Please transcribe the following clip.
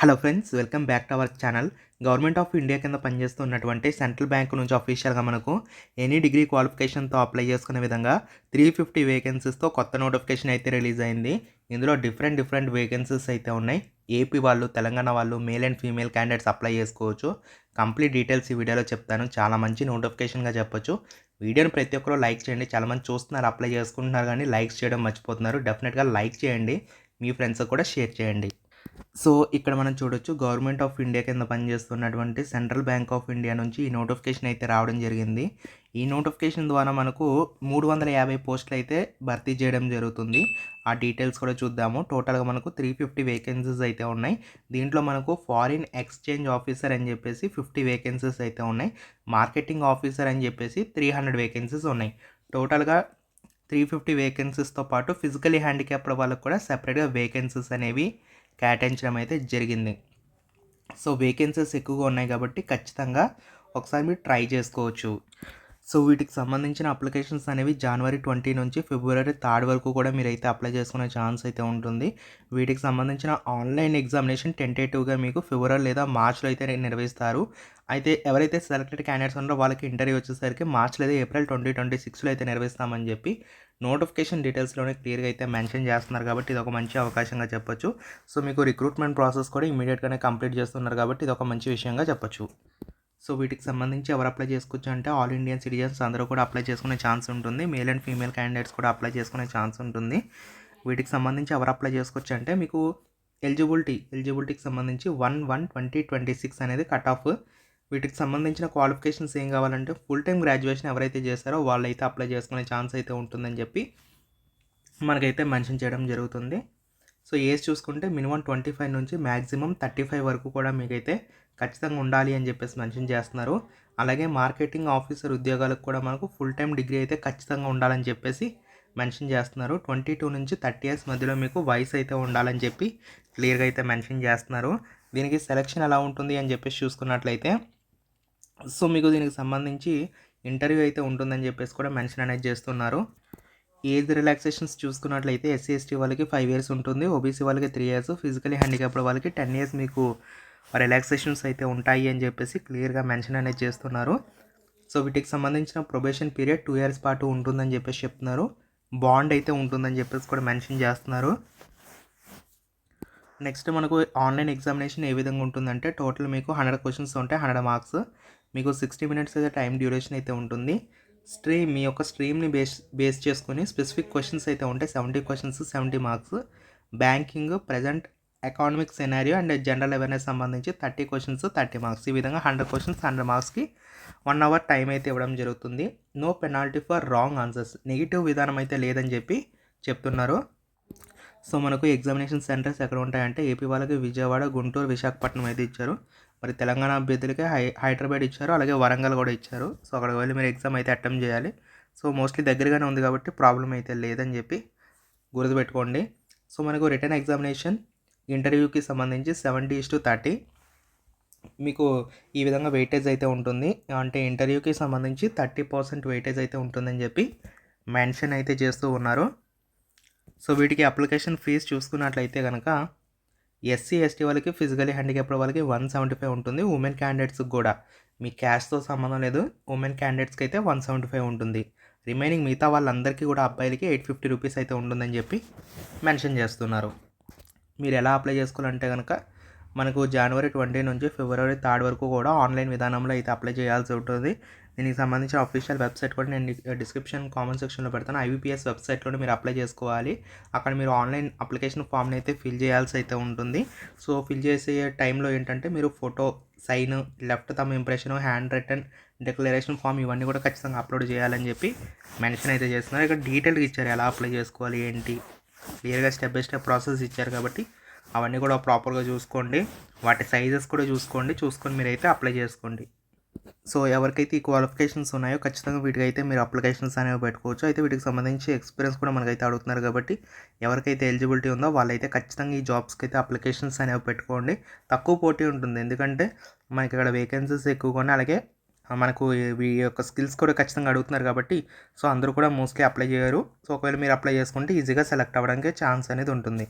Hello friends welcome back to our channel. Government of India కింద పనిచేస్తున్నటువంటి central bank నుంచి అఫీషియల్గా మనకు ఎనీ డిగ్రీ క్వాలిఫికేషన్తో అప్లై చేసుకునే విధంగా త్రీ ఫిఫ్టీ వేకెన్సీస్తో కొత్త నోటిఫికేషన్ అయితే రిలీజ్ అయింది. ఇందులో డిఫరెంట్ డిఫరెంట్ వేకెన్సీస్ అయితే ఉన్నాయి. ఏపీ వాళ్ళు తెలంగాణ వాళ్ళు male and female candidates apply చేసుకోవచ్చు. కంప్లీట్ డీటెయిల్స్ ఈ వీడియోలో చెప్తాను. చాలా మంచి నోటిఫికేషన్గా చెప్పొచ్చు. వీడియోని ప్రతి ఒక్కరు లైక్ చేయండి. చాలామంది చూస్తున్నారు అప్లై చేసుకుంటున్నారు కానీ లైక్స్ చేయడం మర్చిపోతున్నారు. డెఫినెట్గా లైక్ చేయండి. మీ ఫ్రెండ్స్ కూడా షేర్ చేయండి. సో ఇక్కడ మనం చూడొచ్చు గవర్నమెంట్ ఆఫ్ ఇండియా కింద పనిచేస్తున్నటువంటి సెంట్రల్ బ్యాంక్ ఆఫ్ ఇండియా నుంచి ఈ నోటిఫికేషన్ అయితే రావడం జరిగింది. ఈ నోటిఫికేషన్ ద్వారా మనకు మూడు వందల యాభై పోస్టులు అయితే భర్తీ చేయడం జరుగుతుంది. ఆ డీటెయిల్స్ కూడా చూద్దాము. టోటల్గా మనకు త్రీ ఫిఫ్టీ వేకెన్సీస్ అయితే ఉన్నాయి. దీంట్లో మనకు ఫారిన్ ఎక్స్చేంజ్ ఆఫీసర్ అని చెప్పేసి ఫిఫ్టీ వేకెన్సీస్ అయితే ఉన్నాయి. మార్కెటింగ్ ఆఫీసర్ అని చెప్పేసి త్రీ హండ్రెడ్ వేకెన్సీస్ ఉన్నాయి. టోటల్గా త్రీ ఫిఫ్టీ వేకెన్సీస్తో పాటు ఫిజికలీ హ్యాండిక్యాప్డ్ వాళ్ళకు కూడా సెపరేట్గా వేకెన్సీస్ అనేవి కేటాయించడం అయితే జరిగింది. సో వేకెన్సీస్ ఎక్కువగా ఉన్నాయి కాబట్టి ఖచ్చితంగా ఒకసారి మీరు ట్రై చేసుకోవచ్చు. సో వీటికి సంబంధించిన అప్లికేషన్స్ అనేవి జనవరి ట్వంటీ నుంచి ఫిబ్రవరి థర్డ్ వరకు కూడా మీరైతే అప్లై చేసుకునే ఛాన్స్ అయితే ఉంటుంది. వీటికి సంబంధించిన ఆన్లైన్ ఎగ్జామినేషన్ టెంటేటివ్గా మీకు ఫిబ్రవరి లేదా మార్చ్లో అయితే నిర్వహిస్తారు. అయితే ఎవరైతే సెలెక్టెడ్ క్యాండిడేట్స్ ఉన్నారో వాళ్ళకి ఇంటర్వ్యూ వచ్చేసరికి మార్చ్ లేదా ఏప్రిల్ ట్వంటీ ట్వంటీ సిక్స్లో అయితే నిర్వహిస్తామని చెప్పి నోటిఫికేషన్ డీటెయిల్స్లోనే క్లియర్గా అయితే మెన్షన్ చేస్తున్నారు కాబట్టి ఇది ఒక మంచి అవకాశంగా చెప్పొచ్చు. సో మీకు రిక్రూట్మెంట్ ప్రాసెస్ కూడా ఇమీడియట్గానే కంప్లీట్ చేస్తున్నారు కాబట్టి ఇది ఒక మంచి విషయంగా చెప్పొచ్చు. సో వీటికి సంబంధించి ఎవరు అప్లై చేసుకోవచ్చు అంటే ఆల్ ఇండియన్ సిటిజన్స్ అందరూ కూడా అప్లై చేసుకునే ఛాన్స్ ఉంటుంది. మేల్ అండ్ ఫీమేల్ క్యాండిడేట్స్ కూడా అప్లై చేసుకునే ఛాన్స్ ఉంటుంది. వీటికి సంబంధించి ఎవరు అప్లై చేసుకోవచ్చు అంటే మీకు ఎలిజిబిలిటీ ఎలిజిబిలిటీకి సంబంధించి one one twenty twenty six అనేది కట్ ఆఫ్ వీటికి సంబంధించిన క్వాలిఫికేషన్స్ ఏం కావాలంటే ఫుల్ టైం గ్రాడ్యుయేషన్ ఎవరైతే చేశారో వాళ్ళైతే అప్లై చేసుకునే ఛాన్స్ అయితే ఉంటుందని చెప్పి మనకైతే మెన్షన్ చేయడం జరుగుతుంది. సో ఏజ్ చూసుకుంటే మినిమం ట్వంటీ ఫైవ్ నుంచి మ్యాక్సిమం థర్టీ ఫైవ్ వరకు కూడా మీకైతే ఖచ్చితంగా ఉండాలి అని చెప్పేసి మెన్షన్ చేస్తున్నారు. అలాగే మార్కెటింగ్ ఆఫీసర్ ఉద్యోగాలకు కూడా మనకు ఫుల్ టైం డిగ్రీ అయితే ఖచ్చితంగా ఉండాలని చెప్పేసి మెన్షన్ చేస్తున్నారు. ట్వంటీ టూ నుంచి థర్టీ ఇయర్స్ మధ్యలో మీకు వయసు అయితే ఉండాలని చెప్పి క్లియర్గా అయితే మెన్షన్ చేస్తున్నారు. దీనికి సెలక్షన్ ఎలా ఉంటుంది అని చెప్పేసి చూసుకున్నట్లయితే సో మీకు దీనికి సంబంధించి ఇంటర్వ్యూ అయితే ఉంటుందని చెప్పేసి కూడా మెన్షన్ అనేది చేస్తున్నారు. ఏజ్ రిలాక్సేషన్స్ చూసుకున్నట్లయితే ఎస్సీ ఎస్టీ వాళ్ళకి ఫైవ్ ఇయర్స్ ఉంటుంది. ఓబీసీ వాళ్ళకి త్రీ ఇయర్స్ ఫిజికలీ హ్యాండిక్యాప్డ్ వాళ్ళకి టెన్ ఇయర్స్ మీకు రిలాక్సేషన్స్ అయితే ఉంటాయి అని చెప్పేసి క్లియర్గా మెన్షన్ అనేది చేస్తున్నారు. సో వీటికి సంబంధించిన ప్రొబేషన్ పీరియడ్ టూ ఇయర్స్ పాటు ఉంటుందని చెప్పేసి చెప్తున్నారు. బాండ్ అయితే ఉంటుందని చెప్పేసి కూడా మెన్షన్ చేస్తున్నారు. నెక్స్ట్ మనకు ఆన్లైన్ ఎగ్జామినేషన్ ఏ విధంగా ఉంటుందంటే టోటల్ మీకు హండ్రెడ్ క్వశ్చన్స్ ఉంటాయి హండ్రెడ్ మార్క్స్ మీకు సిక్స్టీ మినిట్స్ అయితే టైం డ్యూరేషన్ అయితే ఉంటుంది. స్ట్రీమ్ మీ యొక్క స్ట్రీమ్ని బేస్ బేస్ చేసుకొని స్పెసిఫిక్ క్వశ్చన్స్ అయితే ఉంటాయి. Seventy questions seventy marks. Banking present economic scenario and general awareness సంబంధించి థర్టీ క్వశ్చన్స్ థర్టీ మార్క్స్. ఈ విధంగా హండ్రెడ్ క్వశ్చన్స్ హండ్రెడ్ మార్క్స్కి వన్ అవర్ టైం అయితే ఇవ్వడం జరుగుతుంది. No penalty for wrong answers. Negative విధానం అయితే లేదని చెప్పి చెప్తున్నారు. సో మనకు ఎగ్జామినేషన్ సెంటర్స్ ఎక్కడ ఉంటాయంటే ఏపీ వాళ్ళకి విజయవాడ గుంటూరు విశాఖపట్నం అయితే ఇచ్చారు. మరి తెలంగాణ అభ్యర్థులకి హై హైదరాబాద్ ఇచ్చారు అలాగే వరంగల్ కూడా ఇచ్చారు. సో అక్కడికి వెళ్ళి మీరు ఎగ్జామ్ అయితే అటెంప్ట్ చేయాలి. సో మోస్ట్లీ దగ్గరగానే ఉంది కాబట్టి ప్రాబ్లం అయితే లేదని చెప్పి గుర్తుపెట్టుకోండి. సో మనకు రిటర్న్ ఎగ్జామినేషన్ ఇంటర్వ్యూకి సంబంధించి సెవెంటీ ఇస్ టు థర్టీ. మీకు ఈ విధంగా వెయిటేజ్ అయితే ఉంటుంది. అంటే ఇంటర్వ్యూకి సంబంధించి థర్టీ పర్సెంట్ వెయిటేజ్ అయితే ఉంటుందని చెప్పి మెన్షన్ అయితే చేస్తూ ఉన్నారు. సో వీటికి అప్లికేషన్ ఫీజు చూసుకున్నట్లయితే కనుక ఎస్సీ ఎస్టీ వాళ్ళకి ఫిజికలీ హ్యాండిక్యాప్డ్ వాళ్ళకి వన్ సెవెంటీ ఫైవ్ ఉంటుంది. ఉమెన్ క్యాండిడేట్స్కి కూడా. మీ క్యాష్తో సంబంధం లేదు. ఉమెన్ క్యాండిడేట్స్కి అయితే వన్ సెవెంటీ ఫైవ్ ఉంటుంది. రిమైనింగ్ మిగతా వాళ్ళందరికీ కూడా అబ్బాయిలకి ఎయిట్ ఫిఫ్టీ రూపీస్ అయితే ఉంటుందని చెప్పి మెన్షన్ చేస్తున్నారు. మీరు ఎలా అప్లై చేసుకోవాలంటే కనుక మనకు జనవరి ట్వంటీ నుంచి ఫిబ్రవరి థర్డ్ వరకు కూడా ఆన్లైన్ విధానంలో అయితే అప్లై చేయాల్సి ఉంటుంది. దీనికి సంబంధించిన అఫీషియల్ వెబ్సైట్ కూడా నేను డిస్క్రిప్షన్ కామెంట్ సెక్షన్లో పెడతాను. ఐబీపీఎస్ వెబ్సైట్లోనే మీరు అప్లై చేసుకోవాలి. అక్కడ మీరు ఆన్లైన్ అప్లికేషన్ ఫామ్ని అయితే ఫిల్ చేయాల్సి అయితే ఉంటుంది. సో ఫిల్ చేసే టైంలో ఏంటంటే మీరు photo sign left thumb impression handwritten declaration form ఇవన్నీ కూడా ఖచ్చితంగా అప్లోడ్ చేయాలని చెప్పి మెన్షన్ అయితే చేస్తున్నారు. ఇక్కడ డీటెయిల్గా ఇచ్చారు. ఎలా అప్లై చేసుకోవాలి ఏంటి? క్లియర్గా స్టెప్ బై స్టెప్ ప్రాసెస్ ఇచ్చారు కాబట్టి అవన్నీ కూడా ప్రాపర్గా చూసుకోండి. వాటి సైజెస్ కూడా చూసుకోండి. చూసుకొని మీరైతే అప్లై చేసుకోండి. సో ఎవరికైతే ఈ క్వాలిఫికేషన్స్ ఉన్నాయో ఖచ్చితంగా వీటికైతే మీరు అప్లికేషన్స్ అనేవి పెట్టుకోవచ్చు. అయితే వీటికి సంబంధించి ఎక్స్పీరియన్స్ కూడా మనకైతే అడుగుతున్నారు కాబట్టి ఎవరికైతే ఎలిజిబిలిటీ ఉందో వాళ్ళైతే ఖచ్చితంగా ఈ జాబ్స్కి అయితే అప్లికేషన్స్ అనేవి పెట్టుకోండి. తక్కువ పోటీ ఉంటుంది. ఎందుకంటే మనకి ఇక్కడ వేకెన్సీస్ ఎక్కువగానే అలాగే మనకు ఈ యొక్క స్కిల్స్ కూడా ఖచ్చితంగా అడుగుతున్నారు కాబట్టి సో అందరూ కూడా మోస్ట్లీ అప్లై చేయరు. సో ఒకవేళ మీరు అప్లై చేసుకుంటే ఈజీగా సెలెక్ట్ అవ్వడానికి ఛాన్స్ అనేది ఉంటుంది.